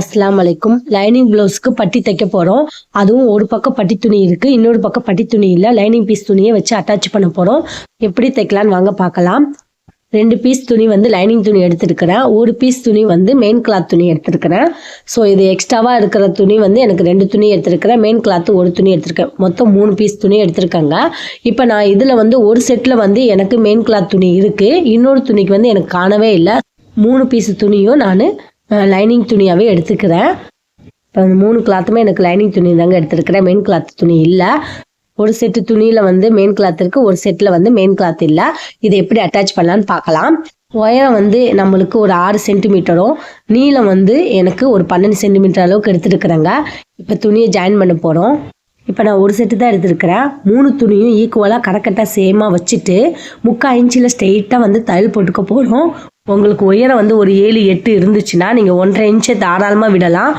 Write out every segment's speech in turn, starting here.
அஸ்லாம் அலைக்கும். லைனிங் ப்ளவுஸ்க்கு பட்டி தைக்க போகிறோம் அதுவும் ஒரு பக்கம் பட்டி துணி இருக்குது இன்னொரு பக்கம் பட்டி துணி இல்லை. லைனிங் பீஸ் துணியை வச்சு அட்டாச் பண்ண போகிறோம் எப்படி தைக்கலான்னு வாங்க பார்க்கலாம். ரெண்டு பீஸ் துணி வந்து லைனிங் துணி எடுத்துருக்கிறேன். ஒரு பீஸ் துணி வந்து மெயின் கிளாத் துணி எடுத்துருக்கிறேன். ஸோ இது எக்ஸ்ட்ராவாக இருக்கிற துணி வந்து எனக்கு ரெண்டு துணி எடுத்துருக்கிறேன். மெயின் கிளாத் ஒரு துணி எடுத்திருக்கேன். மொத்தம் மூணு பீஸ் துணி எடுத்திருக்கேங்க. இப்போ நான் இதில் வந்து ஒரு செட்டில் வந்து எனக்கு மெயின் கிளாத் துணி இருக்குது இன்னொரு துணிக்கு வந்து எனக்கு காணவே இல்லை. மூணு பீஸ் துணியும் நான் லைனிங் துணியாகவே எடுத்துக்கிறேன். இப்போ அந்த மூணு கிளாத்துமே எனக்கு லைனிங் துணி தாங்க எடுத்துருக்கிறேன். மெயின் கிளாத் துணி இல்லை. ஒரு செட்டு துணியில் வந்து மெயின் கிளாத் இருக்குது ஒரு செட்டில் வந்து மெயின் கிளாத் இல்லை. இதை எப்படி அட்டாச் பண்ணலான்னு பார்க்கலாம். உயரம் வந்து நம்மளுக்கு ஒரு ஆறு சென்டிமீட்டரும் நீளம் வந்து எனக்கு ஒரு பன்னெண்டு சென்டிமீட்டர் அளவுக்கு எடுத்துருக்குறேங்க. இப்போ துணியை ஜாயின் பண்ண போகிறோம் இப்போ நான் ஒரு செட்டு தான் எடுத்துருக்கிறேன். மூணு துணியும் ஈக்குவலாக கரெக்டாக சேமாக வச்சுட்டு முக்கால் இன்ச்சில் ஸ்ட்ரெயிட்டாக வந்து தையல் போட்டுக்க போகிறோம் உங்களுக்கு உயரம் வந்து ஒரு ஏழு எட்டு இருந்துச்சுன்னா நீங்கள் ஒன்றரை இன்ச்சை தாராளமாக விடலாம்.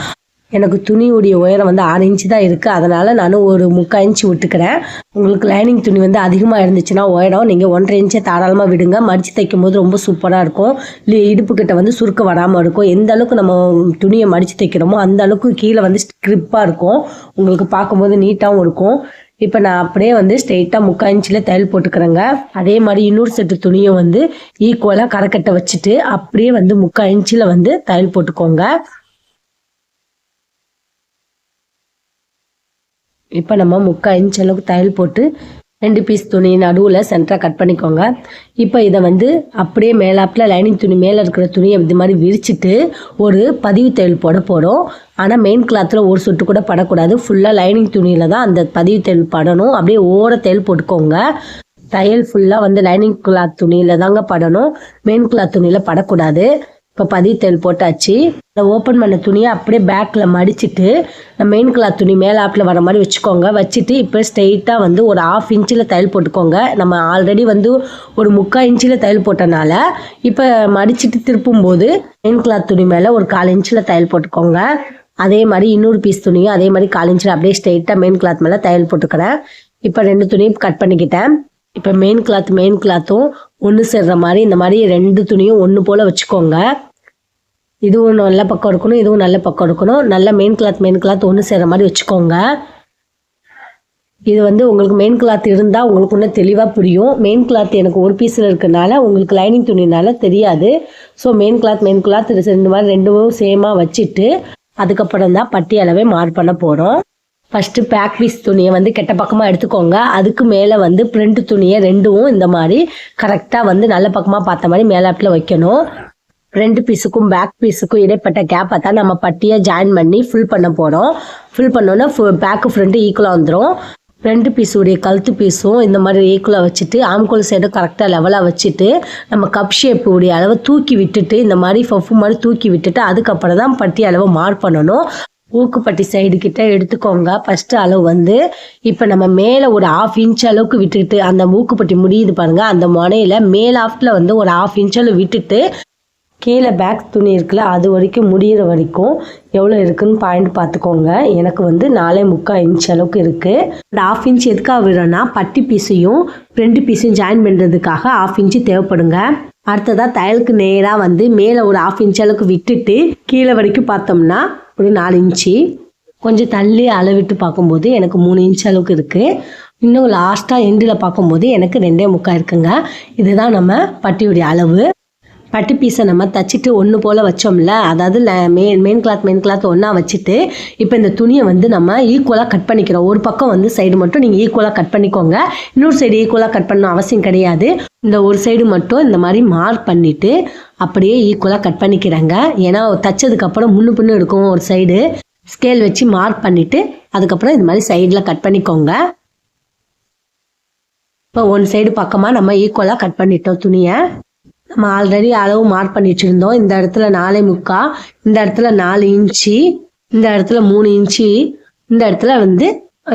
எனக்கு துணியுடைய உயரம் வந்து ஆறு இன்ச்சு தான் இருக்குது அதனால் நான் ஒரு முக்கால் இன்ச்சு விட்டுக்கிறேன். உங்களுக்கு லைனிங் துணி வந்து அதிகமாக இருந்துச்சுன்னா உயரம் நீங்கள் ஒன்றரை இன்ச்சை தாராளமாக விடுங்க. மடித்து தைக்கும் போது ரொம்ப சூப்பராக இருக்கும். இல்லை இடுப்புக்கிட்ட வந்து சுருக்க வராமல் இருக்கும். எந்த அளவுக்கு நம்ம துணியை மடித்து தைக்கிறோமோ அந்த அளவுக்கு கீழே வந்து ஸ்கிரிப்பாக இருக்கும். உங்களுக்கு பார்க்கும்போது நீட்டாகவும் இருக்கும். இப்போ நான் அப்படியே வந்து ஸ்ட்ரெயிட்டாக முக்கால் இன்ச்சில் தையல் போட்டுக்கிறேங்க. அதே மாதிரி இன்னொரு செட்டு துணியை வந்து ஈக்குவலாக கரைக்கட்டை வச்சுட்டு அப்படியே வந்து முக்கால் இன்ச்சில் வந்து தையல் போட்டுக்கோங்க. இப்போ நம்ம முக்கால் இன்ச் அளவுக்கு தையல் போட்டு ரெண்டு பீஸ் துணி நடுவில் சென்டராக கட் பண்ணிக்கோங்க. இப்போ இதை வந்து அப்படியே மேலாப்பில் லைனிங் துணி மேலே இருக்கிற துணியை இது மாதிரி விரிச்சிட்டு ஒரு பதிவு தையல் போட போகிறோம் ஆனால் மெயின் கிளாத்தில் ஒரு சொட்டு கூட படக்கூடாது. ஃபுல்லாக லைனிங் துணியில் தான் அந்த பதிவு தையல் படணும். அப்படியே ஓர தையல் போட்டுக்கோங்க. தையல் ஃபுல்லாக வந்து லைனிங் கிளாத் துணியில் தாங்க படணும். மெயின் கிளாத் துணியில் படக்கூடாது. இப்போ பதிவு தையல் போட்டாச்சு. இந்த ஓப்பன் பண்ண துணியை அப்படியே பேக்கில் மடிச்சிட்டு மெயின் கிளாத் துணி மேலாப்பில் வர மாதிரி வச்சுக்கோங்க. வச்சுட்டு இப்போ ஸ்ட்ரெயிட்டாக வந்து ஒரு ஆஃப் இன்ச்சில் தையல் போட்டுக்கோங்க. நம்ம ஆல்ரெடி வந்து ஒரு முக்கால் இன்ச்சில் தையல் போட்டனால இப்போ மடிச்சிட்டு திருப்பும்போது மெயின் கிளாத் துணி மேலே ஒரு கால் இன்ச்சில் தையல் போட்டுக்கோங்க. அதே மாதிரி இன்னொரு பீஸ் துணியும் அதே மாதிரி கால் இன்ச்சில் அப்படியே ஸ்ட்ரெயிட்டாக மெயின் கிளாத் மேலே தையல் போட்டுக்கிறேன். இப்போ ரெண்டு துணியும் கட் பண்ணிக்கிட்டேன். இப்போ மெயின் கிளாத் மெயின் கிளாத்தும் ஒன்று சேர்ற மாதிரி இந்த மாதிரி ரெண்டு துணியும் ஒன்று போல் வச்சுக்கோங்க. இதுவும் நல்ல பக்கம் இருக்கணும் இதுவும் நல்ல பக்கம் இருக்கணும் நல்ல மெயின் கிளாத் மெயின் கிளாத் ஒன்று சேர்ற மாதிரி வச்சுக்கோங்க. இது வந்து உங்களுக்கு மெயின் கிளாத் இருந்தால் உங்களுக்கு இன்னும் தெளிவாக புரியும். மெயின் கிளாத் எனக்கு ஒரு பீஸில் இருக்கனால உங்களுக்கு லைனிங் துணினால தெரியாது. So main cloth main cloth ரெண்டு மாதிரி ரெண்டும் சேமாக வச்சுட்டு அதுக்கப்புறம் தான் பட்டி அளவே மார்க் பண்ண போகிறோம் ஃபஸ்ட்டு பேக் பீஸ் துணியை வந்து கெட்ட பக்கமாக எடுத்துக்கோங்க. அதுக்கு மேலே வந்து பிரிண்ட் துணியை ரெண்டும் இந்த மாதிரி கரெக்டாக வந்து நல்ல பக்கமாக பார்த்த மாதிரி மேலாப்பில் வைக்கணும். ரெண்டு பீஸுக்கும் பேக் பீஸுக்கும் இடைப்பட்ட கேப்பை தான் நம்ம பட்டியை ஜாயின் பண்ணி ஃபில் பண்ண போகிறோம் ஃபில் பண்ணோன்னா பேக்கு ஃப்ரண்ட்டு ஈக்குவலாக வந்துடும் ரெண்டு பீஸுடைய கழுத்து பீஸும் இந்த மாதிரி ஈக்குவலாக வச்சுட்டு ஆம்கோல் சைடும் கரெக்டாக லெவலாக வச்சுட்டு நம்ம கப் ஷேப்பு உடைய அளவை தூக்கி விட்டுட்டு இந்த மாதிரி ஃபஃப் மாதிரி தூக்கி விட்டுட்டு அதுக்கப்புறம் தான் பட்டி அளவை மார்க் பண்ணணும். ஊக்குப்பட்டி சைடு கிட்ட எடுத்துக்கோங்க. ஃபஸ்ட்டு அளவு வந்து இப்போ நம்ம மேலே ஒரு ஆஃப் இன்ச் அளவுக்கு விட்டுட்டு அந்த மூக்குப்பட்டி முடியுது பாருங்கள் அந்த முனையில் மேல் ஆஃப்டில் வந்து ஒரு ஆஃப் இன்ச் அளவு விட்டுட்டு கீழே பேக் துணி இருக்குல்ல அது வரைக்கும் முடியிற வரைக்கும் எவ்வளோ இருக்குன்னு பாயிண்ட் பார்த்துக்கோங்க. எனக்கு வந்து நாலே முக்கால் இன்ச் அளவுக்கு இருக்குது இந்த ஆஃப் இன்ச் எதுக்காக விடுறோன்னா பட்டி பீஸையும் ரெண்டு பீஸையும் ஜாயின் பண்ணுறதுக்காக ஆஃப் இன்ச்சு தேவைப்படுங்க. அடுத்ததாக தையலுக்கு நேராக வந்து மேலே ஒரு ஆஃப் இன்ச் அளவுக்கு விட்டுட்டு கீழே வரைக்கும் பார்த்தோம்னா ஒரு நாலு இன்ச்சு கொஞ்சம் தள்ளி அளவிட்டு பார்க்கும்போது எனக்கு மூணு இன்ச் அளவுக்கு இருக்குது இன்னும் லாஸ்ட்டாக எண்டில் பார்க்கும்போது எனக்கு ரெண்டே முக்கால் இருக்குங்க. இதுதான் நம்ம பட்டியுடைய அளவு. பட்டு பீஸை நம்ம தச்சுட்டு ஒன்று போல் வச்சோம்ல அதாவது main main cloth main cloth ஒன்றா வச்சுட்டு இப்போ இந்த துணியை வந்து நம்ம ஈக்குவலாக கட் பண்ணிக்கிறோம். ஒரு பக்கம் வந்து சைடு மட்டும் நீங்கள் ஈக்குவலாக கட் பண்ணிக்கோங்க. இன்னொரு சைடு ஈக்குவலாக கட் பண்ண அவசியம் கிடையாது. இந்த ஒரு சைடு மட்டும் இந்த மாதிரி மார்க் பண்ணிவிட்டு அப்படியே ஈக்குவலாக கட் பண்ணிக்கிறாங்க. ஏன்னா தச்சதுக்கப்புறம் முன்னு பின்னு இருக்கும் ஒரு சைடு ஸ்கேல் வச்சு மார்க் பண்ணிவிட்டு அதுக்கப்புறம் இது மாதிரி சைடில் கட் பண்ணிக்கோங்க. இப்போ ஒன் சைடு பக்கமாக நம்ம ஈக்குவலாக கட் பண்ணிட்டோம் துணியை. நம்ம ஆல்ரெடி அளவு மார்க் பண்ணி வச்சுருந்தோம். இந்த இடத்துல நாலே முக்கா இந்த இடத்துல நாலு இன்ச்சு இந்த இடத்துல மூணு இன்ச்சு இந்த இடத்துல வந்து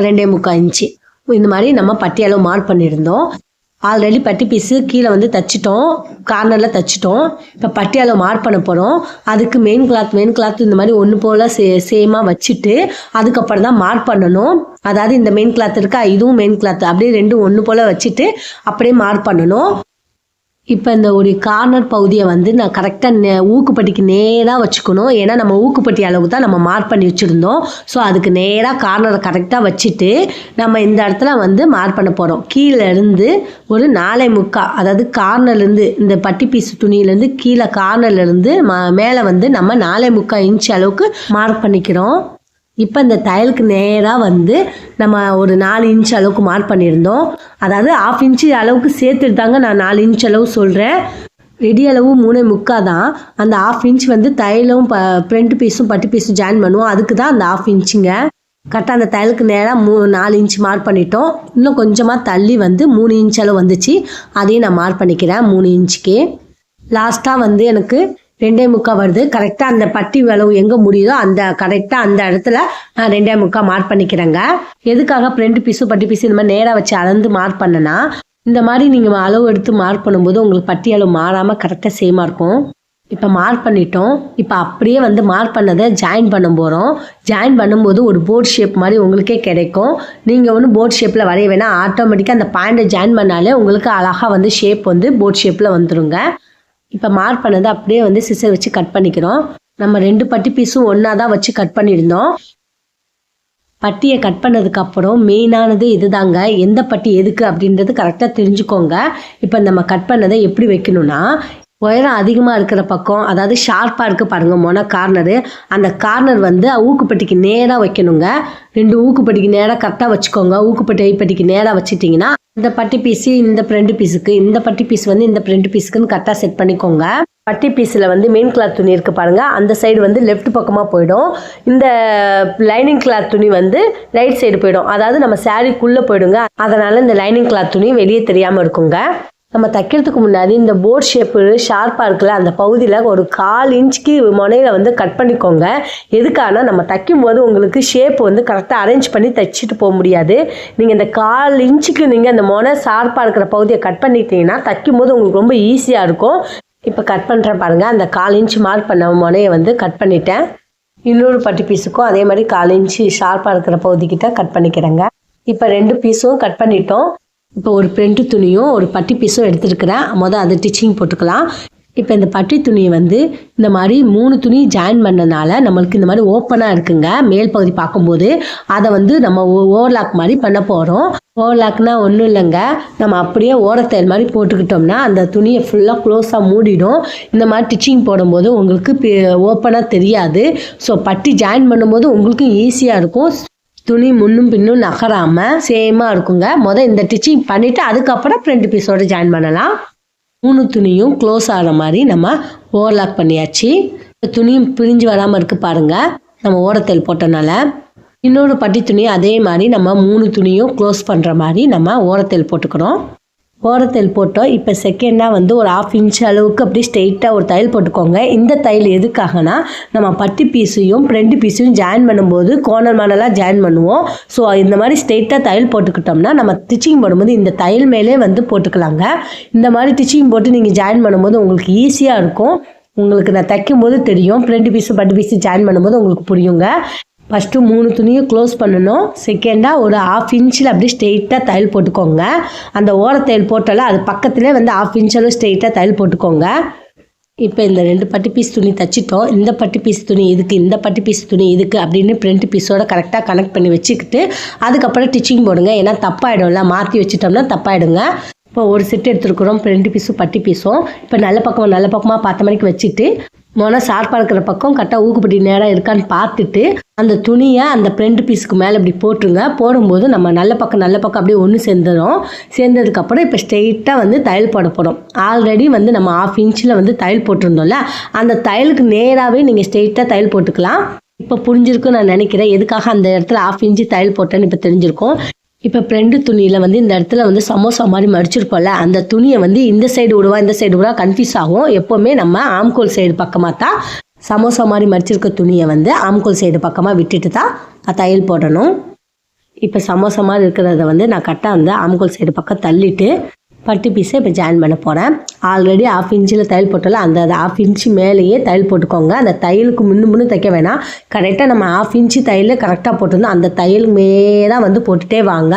ரெண்டே முக்கால் இன்ச்சு. இந்த மாதிரி நம்ம பட்டி அளவு மார்க் பண்ணியிருந்தோம். ஆல்ரெடி பட்டி பீஸு கீழே வந்து தச்சிட்டோம். கார்னரில் தச்சிட்டோம். இப்போ பட்டி அளவு மார்க் பண்ண போகிறோம் அதுக்கு மெயின் கிளாத் மெயின் கிளாத் இந்த மாதிரி ஒன்று போல் சே சேமாக வச்சுட்டு அதுக்கப்புறம் தான் மார்க் பண்ணணும். அதாவது இந்த மெயின் கிளாத் இருக்கா? இதுவும் மெயின் கிளாத் அப்படியே ரெண்டும் ஒன்று போல் வச்சுட்டு அப்படியே மார்க் பண்ணணும். இப்போ இந்த ஒரு கார்னர் பகுதியை வந்து நான் கரெக்டாக நே ஊக்குப்பட்டிக்கு நேராக வச்சுக்கணும். ஏன்னா நம்ம ஊக்குப்பட்டி அளவுக்கு தான் நம்ம மார்க் பண்ணி வச்சுருந்தோம். ஸோ அதுக்கு நேராக கார்னரை கரெக்டாக வச்சுட்டு நம்ம இந்த இடத்துல வந்து மார்க் பண்ண போகிறோம் கீழே இருந்து ஒரு நாலே முக்கா அதாவது கார்னர்லேருந்து இந்த பட்டி பீஸ் துணியிலேருந்து கீழே கார்னர்லேருந்து ம மேலே வந்து நம்ம நாலே முக்கா இன்ச் அளவுக்கு மார்க் பண்ணிக்கிறோம். இப்போ இந்த தையலுக்கு நேராக வந்து நம்ம ஒரு நாலு இன்ச் அளவுக்கு மார்க் பண்ணியிருந்தோம். அதாவது ஆஃப் இன்ச்சு அளவுக்கு சேர்த்துட்டு தாங்க நான் நாலு இன்ச் அளவு சொல்கிறேன் ரெடி அளவு மூணே முக்கா தான். அந்த ஆஃப் இன்ச் வந்து தையலும் ப ஃப்ரண்ட் பீஸும் பட்டு பீஸும் ஜாயின் பண்ணுவோம். அதுக்கு தான் அந்த ஆஃப் இன்ச்சுங்க கரெக்டாக அந்த தையலுக்கு நேராக மூ நாலு இன்ச் மார்க் பண்ணிட்டோம். இன்னும் கொஞ்சமாக தள்ளி வந்து மூணு இன்ச் அளவு வந்துச்சு. அதையும் நான் மார்க் பண்ணிக்கிறேன் மூணு இன்ச்சுக்கு லாஸ்ட்டாக வந்து எனக்கு ரெண்டே முக்கா வருது. கரெக்டாக அந்த பட்டி அளவு எங்கே முடியுதோ அந்த கரெக்டாக அந்த இடத்துல நான் ரெண்டே முக்கா மார்க் பண்ணிக்கிறேங்க. எதுக்காக ஃப்ரண்ட் பீஸு பட்டி பீஸு இந்த மாதிரி நேராக வச்சு அளந்து மார்க் பண்ணனா இந்த மாதிரி நீங்கள் அளவு எடுத்து மார்க் பண்ணும்போது உங்களுக்கு பட்டி அளவு மாறாமல் கரெக்டாக சேமாக இருக்கும். இப்போ மார்க் பண்ணிட்டோம். இப்போ அப்படியே வந்து மார்க் பண்ணதை ஜாயின் பண்ண போகிறோம் ஜாயின் பண்ணும்போது ஒரு போர்ட் ஷேப் மாதிரி உங்களுக்கே கிடைக்கும். நீங்கள் ஒன்று போர்ட் ஷேப்பில் வரைய வேணால் ஆட்டோமேட்டிக்காக அந்த பாயிண்டை ஜாயின் பண்ணாலே உங்களுக்கு அழகாக வந்து ஷேப் வந்து போர்ட் ஷேப்பில் வந்துருங்க. இப்போ மார்க் பண்ணதை அப்படியே வந்து சிசர் வச்சு கட் பண்ணிக்கிறோம். நம்ம ரெண்டு பட்டி பீஸும் ஒன்றா தான் வச்சு கட் பண்ணியிருந்தோம். பட்டியை கட் பண்ணதுக்கு அப்புறம் மெயினானது இதுதாங்க. எந்த பட்டி எதுக்கு அப்படின்றது கரெக்டாக தெரிஞ்சுக்கோங்க. இப்போ நம்ம கட் பண்ணதை எப்படி வைக்கணும்னா உயரம் அதிகமாக இருக்கிற பக்கம் அதாவது ஷார்ப்பாக இருக்குது பாருங்க மொன கார்னரு அந்த கார்னர் வந்து ஊக்குப்பட்டிக்கு நேராக வைக்கணுங்க. ரெண்டு ஊக்குப்பட்டிக்கு நேராக கரெக்டாக வச்சுக்கோங்க. ஊக்குப்பட்டி ஐப்பட்டிக்கு நேராக வச்சுட்டிங்கன்னா இந்த பட்டி பீஸு இந்த ஃப்ரெண்டு பீஸுக்கு இந்த பட்டி பீஸ் வந்து இந்த ஃப்ரெண்டு பீஸுக்குன்னு கரெக்டாக செட் பண்ணிக்கோங்க. பட்டி பீஸில் வந்து மெயின் கிளாத் துணி இருக்குது பாருங்கள் அந்த சைடு வந்து லெஃப்ட் பக்கமாக போயிடும். இந்த லைனிங் கிளாத் துணி வந்து ரைட் சைடு போயிடும். அதாவது நம்ம சாரீக்குள்ளே போயிடுங்க. அதனால் இந்த லைனிங் கிளாத் துணி வெளியே தெரியாமல் இருக்குங்க. நம்ம தைக்கிறதுக்கு முன்னாடி இந்த போர்ட் ஷேப்பு ஷார்ப்பாக இருக்குல்ல அந்த பகுதியில் ஒரு கால் இன்ச்சுக்கு முனையில் வந்து கட் பண்ணிக்கோங்க. எதுக்கான நம்ம தைக்கும் போது உங்களுக்கு ஷேப் வந்து கரெக்டாக அரேஞ்ச் பண்ணி தைச்சிட்டு போக முடியாது. நீங்கள் இந்த கால் இன்ச்சுக்கு நீங்கள் அந்த முனை ஷார்ப்பாக இருக்கிற பகுதியை கட் பண்ணிட்டீங்கன்னா தைக்கும் போது உங்களுக்கு ரொம்ப ஈஸியாக இருக்கும். இப்போ கட் பண்ணுறேன் பாருங்கள் அந்த கால் இன்ச் மார்க் பண்ண முனையை வந்து கட் பண்ணிட்டேன். இன்னொரு பட்டி பீஸுக்கும் அதே மாதிரி கால் இன்ச்சு ஷார்ப்பாக இருக்கிற பகுதிக்கிட்ட கட் பண்ணிக்கிறேங்க. இப்போ ரெண்டு பீஸும் கட் பண்ணிட்டோம். இப்போ ஒரு பிரிண்ட் துணியும் ஒரு பட்டி பீஸும் எடுத்துருக்கிறேன் மொதல் அதை டிச்சிங் போட்டுக்கலாம். இப்போ இந்த பட்டி துணியை வந்து இந்த மாதிரி மூணு துணி ஜாயின் பண்ணனால நம்மளுக்கு இந்த மாதிரி ஓப்பனாக இருக்குங்க. மேல் பகுதி பார்க்கும்போது அதை வந்து நம்ம ஓவர்லாக் மாதிரி பண்ண போகிறோம் ஓவர்லாக்னா ஒன்றும் இல்லைங்க. நம்ம அப்படியே ஓரத்தையல் மாதிரி போட்டுக்கிட்டோம்னா அந்த துணியை ஃபுல்லாக க்ளோஸாக மூடிடும். இந்த மாதிரி டிச்சிங் போடும்போது உங்களுக்கு ஓப்பனாக தெரியாது. ஸோ பட்டி ஜாயின் பண்ணும்போது உங்களுக்கும் ஈஸியாக இருக்கும். துணி முன்னும் பின்னும் நகராமல் சேமாக இருக்குங்க. மொதல் இந்த டிச்சிங் பண்ணிவிட்டு அதுக்கப்புறம் ஃப்ரண்ட் பீஸோட ஜாயின் பண்ணலாம். மூணு துணியும் க்ளோஸ் ஆகிற மாதிரி நம்ம ஓவர்லாக் பண்ணியாச்சு. துணியும் பிரிஞ்சு வராமல் இருக்குது பாருங்கள் நம்ம ஓரத்தில் போட்டனால. இன்னொரு பட்டி துணி அதே மாதிரி நம்ம மூணு துணியும் க்ளோஸ் பண்ணுற மாதிரி நம்ம ஓரத்தில் போட்டுக்கிறோம் ஓரத்தில் போட்டோம். இப்போ செகண்டாக வந்து ஒரு ஆஃப் இன்ச் அளவுக்கு அப்படி ஸ்ட்ரெயிட்டாக ஒரு தையல் போட்டுக்கோங்க. இந்த தையல் எதுக்காகனா நம்ம பட்டி பீஸையும் ஃப்ரெண்டு பீஸையும் ஜாயின் பண்ணும்போது கோணல் மாடலாக ஜாயின் பண்ணுவோம். ஸோ இந்த மாதிரி ஸ்ட்ரெயிட்டாக தையல் போட்டுக்கிட்டோம்னா நம்ம ஸ்டிச்சிங் போடும்போது இந்த தையல் மேலே வந்து போட்டுக்கலாங்க. இந்த மாதிரி ஸ்டிச்சிங் போட்டு நீங்கள் ஜாயின் பண்ணும்போது உங்களுக்கு ஈஸியாக இருக்கும். உங்களுக்கு நான் தைக்கும் போது தெரியும். ஃப்ரெண்டு பீஸு பட்டு பீஸு ஜாயின் பண்ணும்போது உங்களுக்கு புரியுங்க. ஃபஸ்ட்டு மூணு துணியும் க்ளோஸ் பண்ணணும். செகண்டாக ஒரு ஆஃப் இன்ச்சில் அப்படியே ஸ்ட்ரெயிட்டாக தையல் போட்டுக்கோங்க. அந்த ஓர தையல் போட்டால அது பக்கத்துலேயே வந்து ஆஃப் இன்ச்சளவு ஸ்ட்ரெயிட்டாக தையல் போட்டுக்கோங்க. இப்போ இந்த ரெண்டு பட்டி பீஸ் துணி தச்சிட்டோம். இந்த பட்டி பீஸ் துணி இதுக்கு இந்த பட்டி பீஸ் துணி இதுக்கு அப்படின்னு ஃப்ரண்ட் பீஸோட கரெக்டாக கனெக்ட் பண்ணி வச்சுக்கிட்டு அதுக்கப்புறம் டிச்சிங் போடுங்க. ஏன்னா தப்பாயிடும்ல மாற்றி வச்சுட்டோம்னா தப்பாயிடுங்க. இப்போ ஒரு செட் எடுத்துருக்குறோம் ஃப்ரண்ட் பீஸும் பட்டி பீஸும் இப்போ நல்ல பக்கம் நல்ல பக்கமாக பார்த்த மணிக்கு வச்சுட்டு மொன ஷார்ப்பாக இருக்கிற பக்கம் கரெக்டாக ஊக்குப்பட்டி நேராக இருக்கான்னு பார்த்துட்டு அந்த துணியை அந்த ஃப்ரண்ட் பீஸுக்கு மேலே இப்படி போட்டுருங்க. போடும்போது நம்ம நல்ல பக்கம் நல்ல பக்கம் அப்படியே ஒன்று சேர்ந்துடும் சேர்ந்ததுக்கப்புறம் இப்போ ஸ்ட்ரெயிட்டாக வந்து தையல் போட போகிறோம் ஆல்ரெடி வந்து நம்ம ஆஃப் இன்ச்சில் வந்து தையல் போட்டிருந்தோம்ல. அந்த தையலுக்கு நேராகவே நீங்கள் ஸ்ட்ரெயிட்டாக தையல் போட்டுக்கலாம். இப்போ புரிஞ்சிருக்குன்னு நான் நினைக்கிறேன். எதுக்காக அந்த இடத்துல ஆஃப் இன்ச்சு தையல் போட்டேன்னு இப்போ தெரிஞ்சிருக்கும். இப்போ ஃப்ரெண்டு துணியில் வந்து இந்த இடத்துல வந்து சமோசா மாதிரி மடிச்சிருப்போம்ல அந்த துணியை வந்து இந்த சைடு விடுவா இந்த சைடு விடுவா கன்ஃபியூஸ் ஆகும். எப்போவுமே நம்ம ஆம்கோல் சைடு பக்கமாக தான் சமோசா மாதிரி மடிச்சிருக்க துணியை வந்து ஆம்கோல் சைடு பக்கமாக விட்டுட்டு தான் தையல் போடணும். இப்போ சமோசா மாதிரி இருக்கிறத வந்து நான் கரெக்டாக வந்து ஆம்கோல் சைடு பக்கம் தள்ளிட்டு பட்டு பீஸை இப்போ ஜாயின் பண்ண போகிறேன் ஆல்ரெடி ஆஃப் இன்ச்சில் தையல் போட்டால அந்த ஆஃப் இன்ச்சு மேலேயே தையல் போட்டுக்கோங்க. அந்த தையலுக்கு முன்னு முன்னு தைக்க வேணாம். கரெக்டாக நம்ம ஆஃப் இன்ச்சு தையல் கரெக்டாக போட்டிருந்தோம். அந்த தையல் மேலே வந்து போட்டுகிட்டே வாங்க.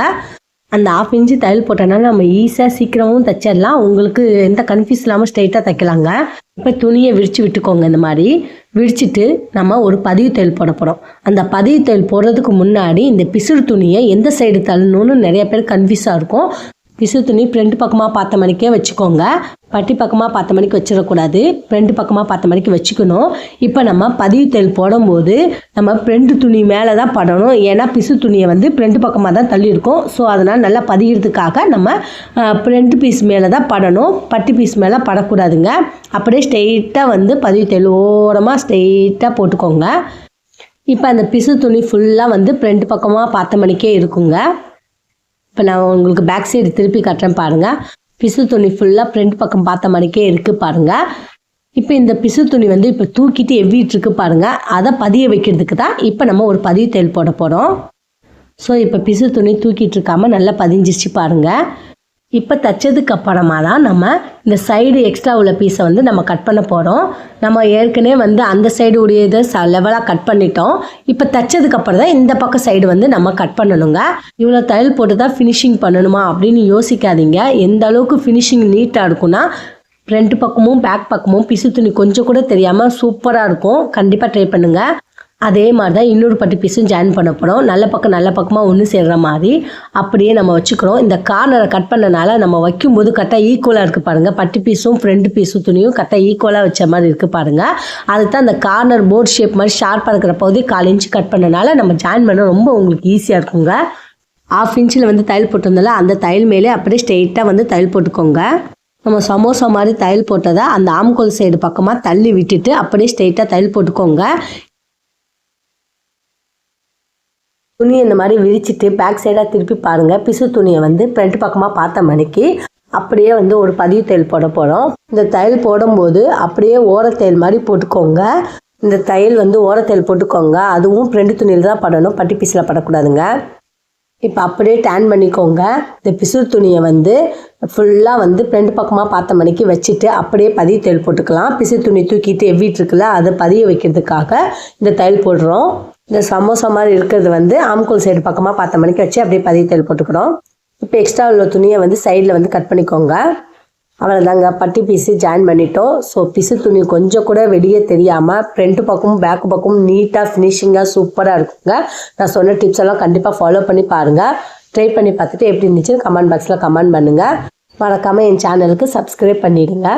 அந்த ஆஃப் இன்ச்சு தையல் போட்டனால நம்ம ஈஸியாக சீக்கிரமும் தைச்சிடலாம். உங்களுக்கு எந்த கன்ஃபியூஸ் இல்லாமல் ஸ்ட்ரைட்டாக தைக்கலாங்க. இப்போ துணியை விரித்து விட்டுக்கோங்க இந்த மாதிரி. விரிச்சிட்டு நம்ம ஒரு பதிவு தையல் போட போகிறோம் அந்த பதிவு தையல் போடுறதுக்கு முன்னாடி இந்த பிசுறு துணியை எந்த சைடு தள்ளணும்னு நிறைய பேர் கன்ஃபியூஸாக இருக்கும். பிசு துணி ஃப்ரண்ட் பக்கமாக பார்த்த மணிக்கே வச்சுக்கோங்க. பட்டி பக்கமாக பார்த்த மணிக்கு வச்சிடக்கூடாது. ஃப்ரண்ட் பக்கமாக பார்த்த மணிக்கு வச்சுக்கணும். இப்போ நம்ம பதிவு தையல் போடும்போது நம்ம ஃப்ரண்ட் துணி மேலே தான் படணும். ஏன்னா பிசு துணியை வந்து ஃப்ரண்ட் பக்கமாக தான் தள்ளியிருக்கோம். ஸோ அதனால் நல்லா பதிகிறதுக்காக நம்ம ஃப்ரண்ட் பீஸ் மேலே தான் படணும். பட்டி பீஸ் மேலே படக்கூடாதுங்க. அப்படியே ஸ்ட்ரெயிட்டாக வந்து பதிவு தையல் ஓரமாக ஸ்ட்ரெயிட்டாக போட்டுக்கோங்க. இப்போ அந்த பிசு துணி ஃபுல்லாக வந்து ஃப்ரண்ட் பக்கமாக பார்த்த மணிக்கே இருக்குங்க. இப்போ நான் உங்களுக்கு பேக் சைடு திருப்பி கட்டுறேன் பாருங்கள் பிசு துணி ஃபுல்லாக ஃப்ரண்ட் பக்கம் பார்த்த மாதிரிக்கே இருக்குது பாருங்கள் இப்போ இந்த பிசு துணி வந்து இப்போ தூக்கிட்டு எவ்விட்டு இருக்கு பாருங்கள் அதை பதிய வைக்கிறதுக்கு தான் இப்போ நம்ம ஒரு பதிவு தேல் போட போகிறோம் ஸோ இப்போ பிசு துணி தூக்கிட்டு இருக்காமல் நல்லா பதிஞ்சிச்சு பாருங்கள் இப்போ தைச்சதுக்கு அப்புறமா தான் நம்ம இந்த சைடு எக்ஸ்ட்ரா உள்ள பீஸை வந்து நம்ம கட் பண்ண போகிறோம் நம்ம ஏற்கனவே வந்து அந்த சைடு உடையதை ச லெவலாக கட் பண்ணிட்டோம். இப்போ தைச்சதுக்கு அப்புறம் தான் இந்த பக்கம் சைடு வந்து நம்ம கட் பண்ணணுங்க. இவ்வளோ தையல் போட்டு தான் ஃபினிஷிங் பண்ணணுமா அப்படின்னு யோசிக்காதீங்க. எந்த அளவுக்கு ஃபினிஷிங் நீட்டாக இருக்கும்னா ஃப்ரண்ட் பக்கமும் பேக் பக்கமும் பிசு துணி கொஞ்சம் கூட தெரியாமல் சூப்பராக இருக்கும். கண்டிப்பாக ட்ரை பண்ணுங்கள் அதே மாதிரி தான் இன்னொரு பட்டி பீஸும் ஜாயின் பண்ண போகிறோம் நல்ல பக்கம் நல்ல பக்கமாக ஒன்று சேர்ற மாதிரி அப்படியே நம்ம வச்சுக்கிறோம். இந்த கார்னரை கட் பண்ணனால நம்ம வைக்கும்போது கரெக்டாக ஈக்குவலாக இருக்குது பாருங்கள் பட்டி பீஸும் ஃப்ரண்ட் பீஸும் துணியும் கரெக்டாக ஈக்குவலாக வச்ச மாதிரி இருக்குது பாருங்கள் அதுக்கு தான் அந்த கார்னர் போர்ட் ஷேப் மாதிரி ஷார்ப்பாக இருக்கிற பகுதி கால் இன்ச்சு கட் பண்ணனால நம்ம ஜாயின் பண்ண ரொம்ப உங்களுக்கு ஈஸியாக இருக்குங்க. ஆஃப் இன்ச்சில் வந்து தையல் போட்டிருந்தால அந்த தையல் மேலே அப்படியே ஸ்ட்ரெயிட்டாக வந்து தையல் போட்டுக்கோங்க. நம்ம சமோசா மாதிரி தையல் போட்டதை அந்த ஆம்கோல் சைடு பக்கமாக தள்ளி விட்டுட்டு அப்படியே ஸ்ட்ரெயிட்டாக தையல் போட்டுக்கோங்க. துணியை இந்த மாதிரி விரிச்சிட்டு பேக் சைடாக திருப்பி பாருங்கள் பிசு துணியை வந்து ஃப்ரண்ட் பக்கமாக பார்த்த மணிக்கு அப்படியே வந்து ஒரு பதிவு தையல் போட போகிறோம் இந்த தையல் போடும்போது அப்படியே ஓரத்தையல் மாதிரி போட்டுக்கோங்க. இந்த தையல் வந்து ஓரத்தையல் போட்டுக்கோங்க. அதுவும் ஃப்ரெண்டு துணியில் தான் படணும். பட்டி பீஸில் படக்கூடாதுங்க. இப்போ அப்படியே டேன் பண்ணிக்கோங்க. இந்த பிசுறு துணியை வந்து ஃபுல்லாக வந்து ஃப்ரெண்டு பக்கமாக பார்த்த மணிக்கு வச்சுட்டு அப்படியே பதிய தையல் போட்டுக்கலாம். பிசு துணி தூக்கிட்டு எவ்விட்டு இருக்குல்ல அதை பதிய வைக்கிறதுக்காக இந்த தையல் போடுறோம். இந்த சமோசா மாதிரி இருக்கிறது வந்து ஆம்கோல் சைடு பக்கமாக பத்து மணிக்கு வச்சு அப்படியே பதிவு தேல் போட்டுக்கிறோம். இப்போ எக்ஸ்ட்ரா உள்ள துணியை வந்து சைடில் வந்து கட் பண்ணிக்கோங்க. அவ்வளோதாங்க பட்டி பீஸு ஜாயின் பண்ணிட்டோம். ஸோ பிசு துணி கொஞ்சம் கூட வெளியே தெரியாமல் ஃப்ரண்ட் பக்கமும் பேக் பக்கமும் நீட்டாக ஃபினிஷிங்காக சூப்பராக இருக்குங்க. நான் சொன்ன டிப்ஸ் எல்லாம் கண்டிப்பாக ஃபாலோ பண்ணி பாருங்கள் ட்ரை பண்ணி பார்த்துட்டு எப்படி இருந்துச்சுன்னு கமெண்ட் பாக்ஸில் கமெண்ட் பண்ணுங்கள் மறக்காமல் என் சேனலுக்கு சப்ஸ்கிரைப் பண்ணிவிடுங்க